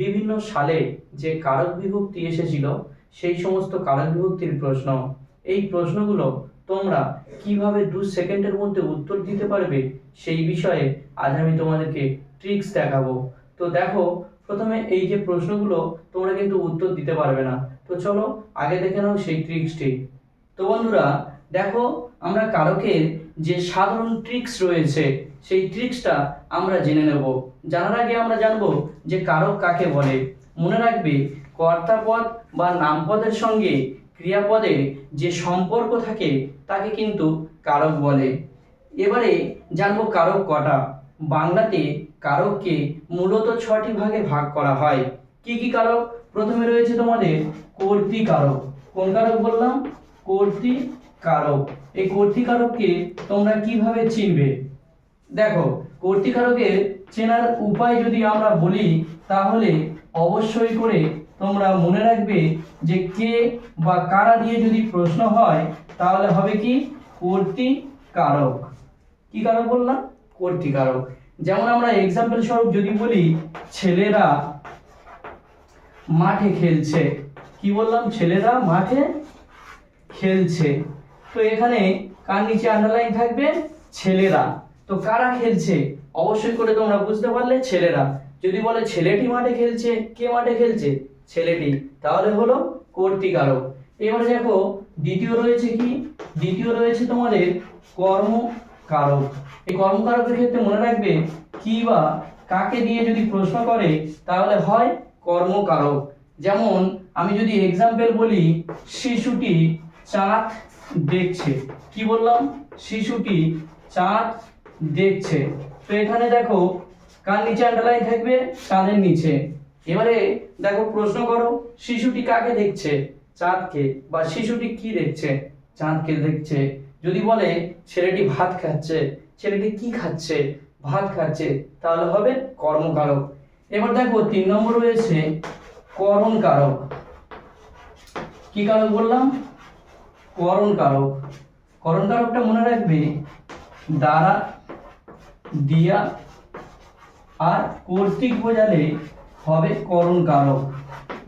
বিভিন্ন সালে যে কারক বিভক্তি এসেছিল, সেই সমস্ত কারক বিভক্তির প্রশ্ন। এই প্রশ্নগুলো তোমরা কীভাবে দু সেকেন্ডের মধ্যে উত্তর দিতে পারবে, সেই বিষয়ে আজ আমি তোমাদেরকে ট্রিক্স দেখাবো। তো দেখো, প্রথমে এই যে প্রশ্নগুলো, তোমরা কিন্তু উত্তর দিতে পারবে না। তো চলো, আগে দেখে নাও সেই ট্রিক্সটি তো বন্ধুরা, দেখো, আমরা কারকের যে সাধারণ ট্রিক্স রয়েছে, সেই ট্রিক্সটা আমরা জেনে নেব। জানার আগে আমরা জানব যে কারক কাকে বলে। মনে রাখবে কর্তাপদ বা নামপদের সঙ্গে ক্রিয়াপদের যে সম্পর্ক থাকে, তাকে কিন্তু কারক বলে। এবারে জানব কারক কটা। বাংলাতে কারককে মূলত ছটি ভাগে ভাগ করা হয়। কি কি কারক? প্রথমে রয়েছে তোমাদের কর্তৃকারক কোন কারক বললাম? কর্তৃকারক এই কর্তৃকারককে তোমরা কীভাবে চিনবে? দেখো কর্তৃকারকের চেনার উপায় যদি আমরা বলি, তাহলে অবশ্যই করে তোমরা মনে রাখবে যে কে বা কারা দিয়ে যদি প্রশ্ন হয়, তাহলে হবে কি? কর্তৃকারক কি কারক বললাম? কর্তৃকারক যেমন আমরা এক্সাম্পল স্বরূপ যদি বলি, ছেলেরা মাঠে খেলছে। কি বললাম? ছেলেরা মাঠে খেলছে। তো এখানে কার নিচে আন্ডারলাইন থাকবে? ছেলেরা। তো কারা খেলছে? অবশ্যই করে তোমরা বুঝতে পারলে ছেলেরা। যদি বলে ছেলেটি মাঠে খেলছে, কে মাঠে খেলছে? ছেলেটি। তাহলে হলো কর্তৃকারক। এবারে দেখো, দ্বিতীয় রয়েছে কি? দ্বিতীয় রয়েছে তোমাদের কর্মকারক। এই কর্মকারকের ক্ষেত্রে মনে রাখবে, কি বা কাকে দিয়ে যদি প্রশ্ন করে, তাহলে হয় কর্মকারক। যেমন, আমি যদি এক্সাম্পল বলি, শিশুটি চাঁদ দেখছে। কি বললাম? শিশুটি চাঁদ দেখছে। তো এখানে দেখো, কার নিচে আন্ডারলাইন থাকবে? চাঁদের নিচে। এবারে দেখো, প্রশ্ন করো, শিশুটি কাকে দেখছে? চাঁদকে। বা শিশুটি কি দেখছে? চাঁদকে দেখছে। যদি বলে, ছেলেটি ভাত খাচ্ছে, ছেলেটি কি খাচ্ছে? ভাত খাচ্ছে, তাহলে হবে কর্মকারক। এবার দেখো, তিন নম্বর রয়েছে করণ কারক কি কারক বললাম? করণ কারক করণ কারকটা মনে রাখবে দ্বারা দিয়া আর কর্তৃক বোঝালে হবে করণ কারক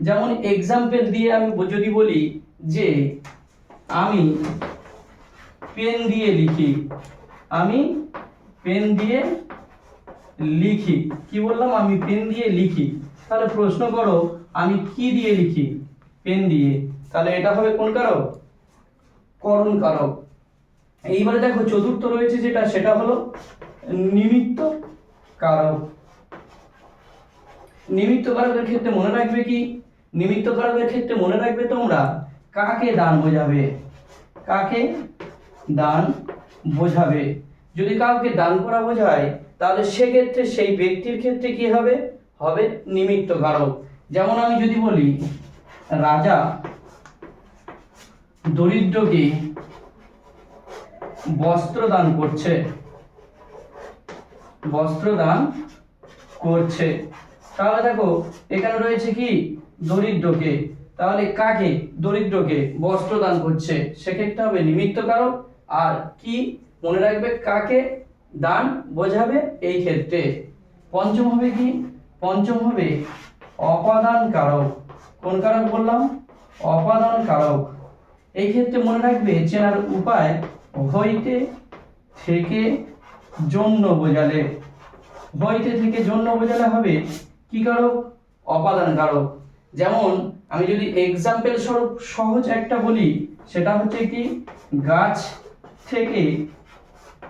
যেমন এক্সাম্পল দিয়ে আমি যদি বলি যে আমি পেন দিয়ে লিখি। আমি পেন দিয়ে লিখি। কি বললাম? আমি পেন দিয়ে লিখি। তাহলে প্রশ্ন করো, আমি কি দিয়ে লিখি? পেন দিয়ে। তাহলে এটা হবে কোন কারক? করণ কারক এইবারে দেখো চতুর্থ রয়েছে যেটা, সেটা হলো নিমিত্ত কারক। নিমিত্ত কারকের ক্ষেত্রে মনে রাখবে কি? নিমিত্ত কারকের ক্ষেত্রে মনে রাখবে তোমরা কাকে দান বোঝাবে? কাকে দান বোঝাবে? যদি কাউকে দান করা বোঝায়, তাহলে সেক্ষেত্রে সেই ব্যক্তির ক্ষেত্রে কি হবে? হবে নিমিত্ত কারক। যেমন আমি যদি বলি, রাজা দরিদ্রকে বস্ত্র দান করছে। বস্ত্র দান করছে। তাহলে দেখো, এখানে রয়েছে কি? দরিদ্রকে। তাহলে কাকে? দরিদ্রকে বস্ত্র দান করছে। সেক্ষেত্রে হবে নিমিত্ত কারক। আর কি মনে রাখবে? কাকে? দান বোঝাবে এই ক্ষেত্রে। পঞ্চম হবে কি? পঞ্চম হবে অপাদান কারক। কোন কারক বললাম? অপাদান কারক। এই ক্ষেত্রে মনে রাখবে, চেনার উপায় হইতে থেকে জন্য বোঝালে। হইতে থেকে জন্য বোঝালে হবে কি কারক অপাদান কারক যেমন, আমি যদি এক্সাম্পল স্বরূপ সহজ একটা বলি, সেটা হচ্ছে কি, গাছ থেকে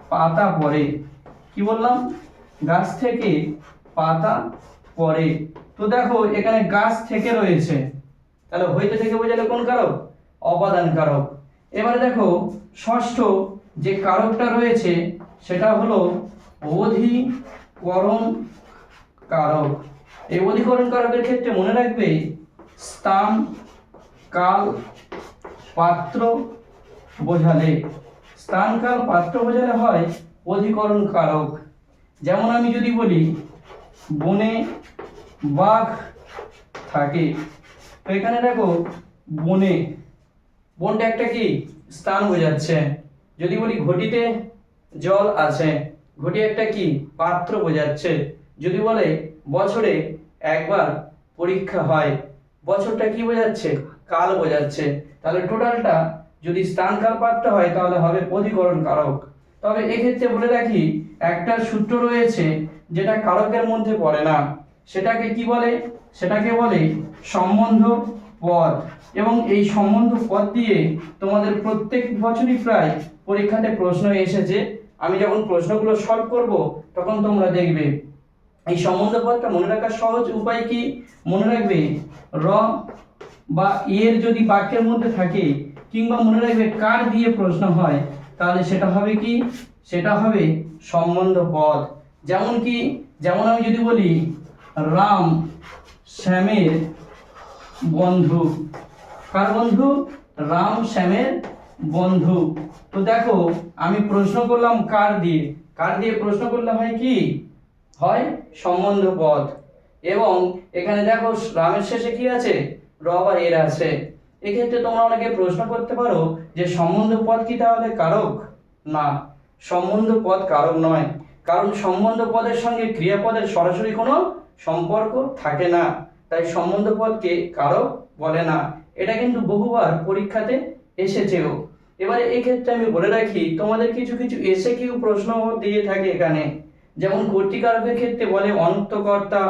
পাতা পড়ে। কি বললাম? গাছ থেকে পাতা পড়ে। তো দেখো, এখানে গাছ থেকে রয়েছে। তাহলে হইতে থেকে বোঝালে কোন কারক? অপাদান কারক এবারে দেখো, ষষ্ঠ যে কারকটা রয়েছে, সেটা হলো অধিকরণ কারক। এই অধিকরণ কারকের ক্ষেত্রে মনে রাখবে, স্থান, কাল, পাত্র বোঝালে। স্থান, কাল, পাত্র বোঝালে হয় অধিকরণ কারক। যেমন আমি যদি বলি, বনে বাঘ থাকে, তো এখানে দেখো, বনে বনটা একটা কি? স্থান বোঝাচ্ছে। যদি বলি ঘটিতে জল আছে, ঘটি একটা কি? পাত্র বোঝাচ্ছে। যদি বলে বছরে একবার পরীক্ষা হয়, বছরটা কি বোঝাচ্ছে? কাল বোঝাচ্ছে। তাহলে টোটালটা যদি স্থান কাল পাত্র হয়, তাহলে হবে অধিকরণ কারক। তবে এক্ষেত্রে বলে রাখি, একটা সূত্র রয়েছে যেটা কারকের মধ্যে পড়ে না। সেটাকে কি বলে? সেটাকে বলে সম্বন্ধ পদ এবং এই সম্বন্ধ পদ দিয়ে তোমাদের প্রত্যেক বছরই প্রায় পরীক্ষাতে প্রশ্ন এসেছে। আমি যখন প্রশ্নগুলো সলভ করব, তখন তোমরা দেখবে, এই সম্বন্ধ পদটা মনে রাখার সহজ উপায় কি? মনে রাখবে, র বা এর যদি বাক্যের মধ্যে থাকে কিংবা মনে রাখবে কার দিয়ে প্রশ্ন হয়, তাহলে সেটা হবে কি? সেটা হবে সম্বন্ধ পদ। যেমন কি, যেমন আমি যদি বলি, রাম, শ্যামের বন্ধু। কার বন্ধু? রাম শ্যামের বন্ধু। তো দেখো, আমি প্রশ্ন করলাম কার দিয়ে? কার দিয়ে প্রশ্ন করলে হয় কি? হয় সম্বন্ধ পদ এবং এখানে দেখো, রামের শেষে কি আছে? র বা এর আছে। এক্ষেত্রে তোমরা অনেকে প্রশ্ন করতে পারো যে সম্বন্ধ পদ কি তাহলে কারক? না, সম্বন্ধ পদ কারক নয়। কারণ সম্বন্ধ পদের সঙ্গে ক্রিয়াপদের সরাসরি কোনো সম্পর্ক থাকে না। তাই সম্বন্ধ পদকে কারক বলে না। এটা কিন্তু বহুবার পরীক্ষাতে এসেছেও। এবারে এই ক্ষেত্রে আমি বলে রাখি, তোমাদের কিছু কিছু এসে কিউ প্রশ্ন দিয়ে থাকে এখানে। যেমন কর্তৃকারকের ক্ষেত্রে বলে অনন্তকর্তা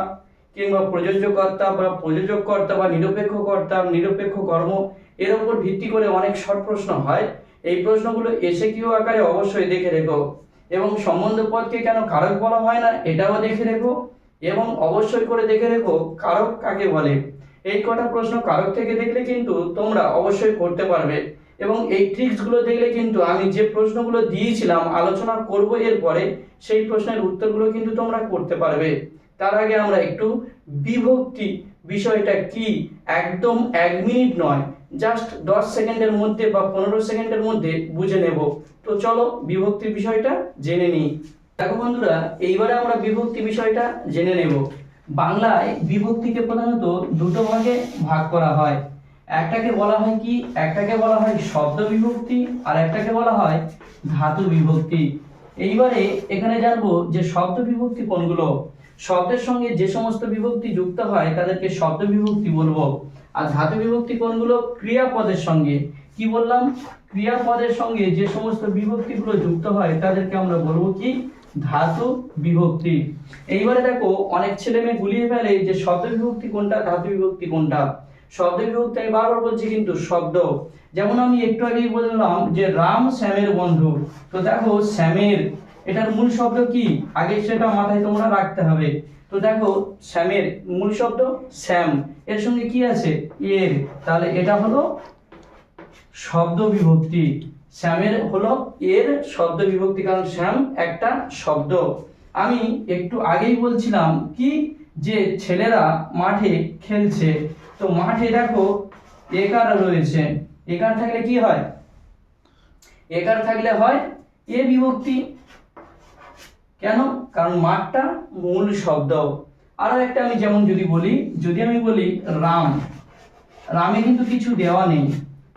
কিংবা প্রযোজ্যকর্তা বা প্রযোজককর্তা বা নিরপেক্ষ কর্তা নিরপেক্ষ কর্ম। এর উপর ভিত্তি করে অনেক শর্ট প্রশ্ন হয়। এই প্রশ্নগুলো এসে কিউ আকারে অবশ্যই দেখে রেখো। এবং সম্বন্ধ পদকে কেন কারক বলা হয় না, এটাও দেখে রেখো। এবং অবশ্যই করে দেখে রেখো কারক কাকে বলে। এই কটা প্রশ্ন কারক থেকে দেখলে কিন্তু তোমরা অবশ্যই করতে পারবে। এবং এই ট্রিক্সগুলো দেখলে কিন্তু আমি যে প্রশ্নগুলো দিয়েছিলাম, আলোচনা করব এরপরে সেই প্রশ্নের উত্তরগুলো কিন্তু তোমরা করতে পারবে। তার আগে আমরা একটু বিভক্তি বিষয়টা কি? একদম এক মিনিট নয় জাস্ট দশ সেকেন্ডের মধ্যে বা পনেরো সেকেন্ডের মধ্যে বুঝে নেব। তো চলো বিভক্তির বিষয়টা জেনে নিই। দেখো বন্ধুরা, এইবারে আমরা বিভক্তি বিষয়টা জেনে নেব। বাংলায় বিভক্তিকে প্রধানত দুটো ভাগে ভাগ করা হয়। একটাকে বলা হয় কি? একটাকে বলা হয় শব্দ বিভক্তি, আর একটাকে বলা হয় ধাতু বিভক্তি। এইবারে এখানে জানব যে শব্দ বিভক্তি কোনগুলো? শব্দের সঙ্গে যে সমস্ত বিভক্তি যুক্ত হয়, তাদেরকে শব্দ বিভক্তি বলব। আর ধাতু বিভক্তি কোনগুলো? ক্রিয়াপদের সঙ্গে। কি বললাম? ক্রিয়াপদের সঙ্গে যে সমস্ত বিভক্তিগুলো যুক্ত হয়, তাদেরকে আমরা বলব কি? ধাতু বিভক্তি। এইবারে দেখো, অনেক ছেলে মেয়ে গুলিয়ে ফেলে যে শব্দ বিভক্তি কোনটা, ধাতু বিভক্তি কোনটা। শব্দ বিভক্তি আমি বারবার বলছি কিন্তু শব্দ। যেমন আমি একটু আগেই বললাম যে রাম শ্যামের বন্ধু। তো দেখো, শ্যামের, এটার মূল শব্দ কি? আগে সেটা মাথায় তোমরা রাখতে হবে। তো দেখো, শ্যামের মূল শব্দ শ্যাম। এর সঙ্গে কি আছে? এর। তাহলে এটা হলো শব্দ বিভক্তি। শ্যামের হলো এর শব্দ বিভক্তি, কারণ শ্যাম একটা শব্দ। আমি একটু আগেই বলছিলাম কি যে ছেলেরা মাঠে খেলছে। তো মাঠে দেখো একার রয়েছে। একার থাকলে কি হয়? একার থাকলে হয় এ বিভক্তি। কেন? কারণ মাঠটা মূল শব্দ। আরও একটা আমি যেমন যদি বলি, যদি আমি বলি রাম, রামে কিন্তু কিছু দেওয়া নেই।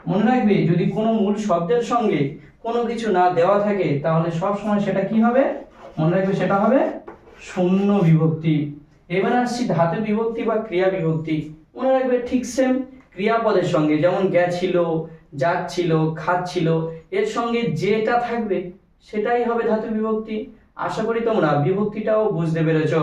মনে রাখবে, যদি কোনো মূল শব্দের সঙ্গে কোনো কিছু না দেওয়া থাকে, তাহলে সব সময় সেটা কি হবে? মনে রাখবে সেটা হবে শূন্য বিভক্তি। এবার আসছি ধাতু বিভক্তি বা ক্রিয়া বিভক্তি। মনে রাখবে ঠিক সেম ক্রিয়াপদের সঙ্গে, যেমন গেছিল, যাচ্ছিল, খাচ্ছিল, এর সঙ্গে যেটা থাকবে, সেটাই হবে ধাতু বিভক্তি। আশা করি তোমরা বিভক্তিটাও বুঝতে পেরেছ।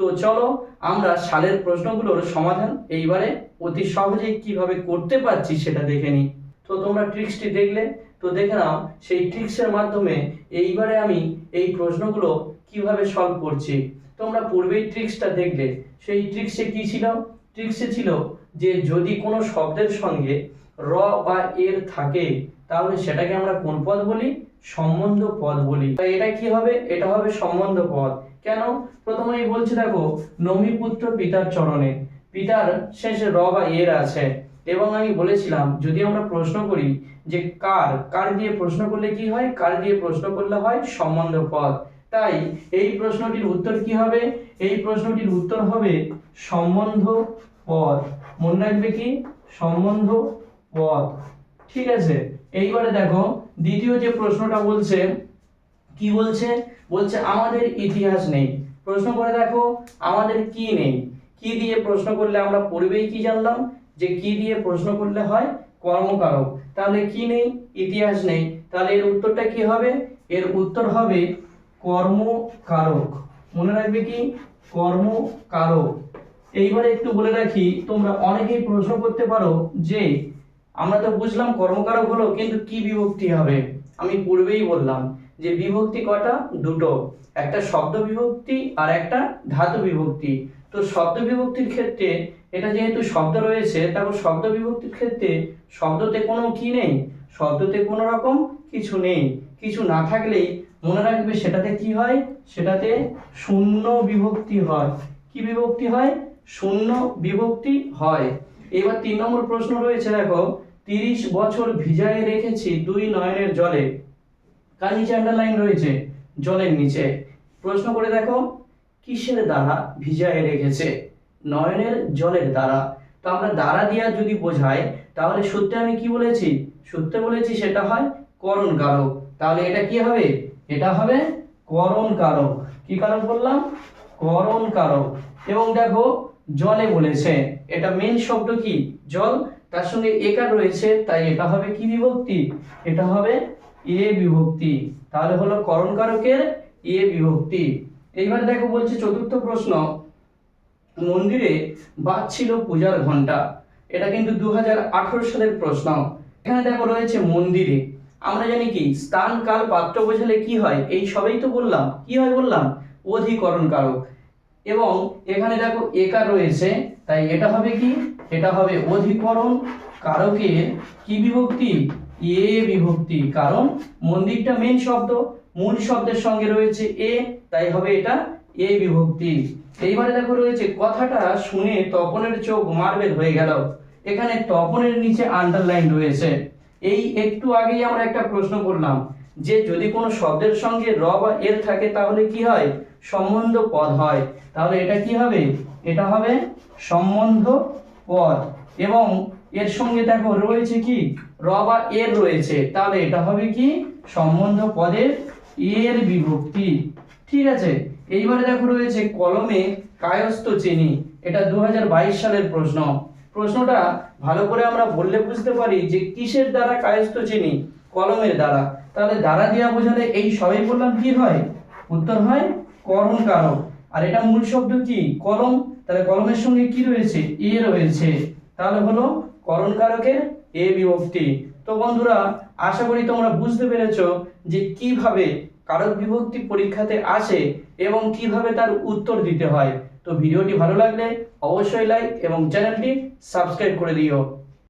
তো চলো আমরা সালের প্রশ্নগুলোর সমাধান এইবারে অতি সহজেই কীভাবে করতে পারছি সেটা দেখে নিই। তো তোমরা ট্রিক্সটি দেখলে, তো দেখে নাও, সেই ট্রিক্সের মাধ্যমে এইবারে আমি এই প্রশ্নগুলো কীভাবে সলভ করছি। তোমরা পূর্বেই ট্রিক্সটা দেখলে, সেই ট্রিক্সে কি ছিল? ট্রিক্সে ছিল যে যদি কোনো শব্দের সঙ্গে র বা এর থাকে, তাহলে সেটাকে আমরা কোন পদ বলি? সম্বন্ধ পদ বলি। এটা কি হবে? এটা হবে সম্বন্ধ পদ। কেন? প্রথমেই বলছি দেখো, নমিপুত্র পিতার চরণে, পিতার শেষে র বা এর আছে। এবং আমি বলেছিলাম, যদি আমরা প্রশ্ন করি যে কার কার দিয়ে প্রশ্ন করলে কি হয়? কার দিয়ে প্রশ্ন করলে হয়? সম্বন্ধ পদ। তাই এই প্রশ্নটির উত্তর কি হবে? এই প্রশ্নটির উত্তর হবে সম্বন্ধ পদ। মনে রাখবে কি? সম্বন্ধ পদ। ঠিক আছে? এইবারে দেখো, দ্বিতীয় যে প্রশ্নটা বলছে কি বলছে? বলছে আমাদের ইতিহাস নেই। প্রশ্ন করে দেখো, আমাদের কি নেই? কি দিয়ে প্রশ্ন করলে আমরা পূর্বেই কি জানলাম? যে কি দিয়ে প্রশ্ন করলে হয় কর্মকারক। তাহলে কি নেই? ইতিহাস নেই। তাহলে এর উত্তরটা কি হবে? এর উত্তর হবে কর্মকারক। মনে রাখবে কি? কর্মকারক। এইবারে একটু বলে রাখি, তোমরা অনেকেই প্রশ্ন করতে পারো যে, আমরা তো বুঝলাম কর্মকারক হলো, কিন্তু কি বিভক্তি হবে? আমি পূর্বেই বললাম। যে বিভক্তি কটা দুটো। একটা শব্দ বিভক্তি আর একটা ধাতু বিভক্তি। তো শব্দ বিভক্তির ক্ষেত্রে এটা যেহেতু শব্দ রয়েছে, তারপর শব্দ বিভক্তির ক্ষেত্রে শব্দতে কোনো কি নেই? শব্দতে কোনো রকম কিছু নেই। কিছু না থাকলেই মনে রাখবে সেটাতে কি হয়? সেটাতে শূন্য বিভক্তি হয়। কি বিভক্তি হয়? শূন্য বিভক্তি হয়। এবার তিন নম্বর প্রশ্ন রয়েছে, দেখো, তিরিশ বছর ভিজায় রেখেছি দুই নয়নের জলে। কার নিচে আন্ডারলাইন রয়েছে, জলের নিচে। প্রশ্ন করে দেখো, কিসের দ্বারা ভিজায় রেখেছে? নয়নের জলের দ্বারা। তো আমরা দ্বারা দিয়া যদি বোঝাই, তাহলে সত্যি আমি কি বলেছি? সত্যি বলেছি সেটা হয় করণ কারক তাহলে এটা কি হবে? এটা হবে করণ কারক কি কারক বললাম? করণ কারক এবং দেখো, জলে বলেছে। এটা মেন শব্দ কি? জল। তার সঙ্গে একার রয়েছে? তাই এটা হবে কি বিভক্তি? এটা হবে এ বিভক্তি। তাহলে হলো করণ কারকের এ বিভক্তি। এইবার দেখো বলছে চতুর্থ প্রশ্ন, মন্দিরে বাজছিল পূজার ঘণ্টা এটা কিন্তু দু হাজার আঠারো সালের প্রশ্ন। এখানে দেখো রয়েছে মন্দিরে। আমরা জানি কি, স্থান, কাল, পাত্র বোঝালে কি হয়? এই সবই তো বললাম। কি হয় বললাম? অধিকরণ কারক এবং এখানে দেখো একার রয়েছে, তাই এটা হবে কি? এটা হবে অধিকরণ। কারকের কি বিভক্তি? এ বিভক্তি। কারণ মন্দিরটা মেন শব্দ, মূল শব্দের সঙ্গে রয়েছে এ, তাই হবে এটা এ বিভক্তি। এইবারে দেখো রয়েছে, কথাটা শুনে তপনের চোখ মার্বেল হয়ে গেল। এখানে তপনের নিচে আন্ডারলাইন রয়েছে। এই একটু আগেই আমরা একটা প্রশ্ন করলাম, যে যদি কোনো শব্দের সঙ্গে র বা এর থাকে, তাহলে কি হয়? সম্বন্ধ পদ হয়। তাহলে এটা কি হবে? এটা হবে সম্বন্ধ পদ। এবং এর সঙ্গে দেখো রয়েছে কি? র বা এর রয়েছে। তাহলে এটা হবে কি? সম্বন্ধ পদের এর বিভক্তি। ঠিক আছে? এইবারে দেখো রয়েছে কলমে কায়স্থ চিনি। এটা দু হাজার বাইশ সালের প্রশ্ন। প্রশ্নটা ভালো করে আমরা বললে বুঝতে পারি যে কিসের দ্বারা কায়স্থ চিনি? কলমের দ্বারা। তাহলে দ্বারা দিয়া বোঝালে এই সবই বললাম কি হয়? উত্তর হয় করণ কারক আর এটা মূল শব্দ কি? কলম। তাহলে কলমের সঙ্গে কি রয়েছে? এ রয়েছে। তাহলে হলো করণ কারকের এ বিভক্তি। তো বন্ধুরা, আশা করি তোমরা বুঝতে পেরেছ যে কীভাবে কারক বিভক্তি পরীক্ষাতে আসে এবং কীভাবে তার উত্তর দিতে হয়। তো ভিডিওটি ভালো লাগলে অবশ্যই লাইক এবং চ্যানেলটি সাবস্ক্রাইব করে দিও।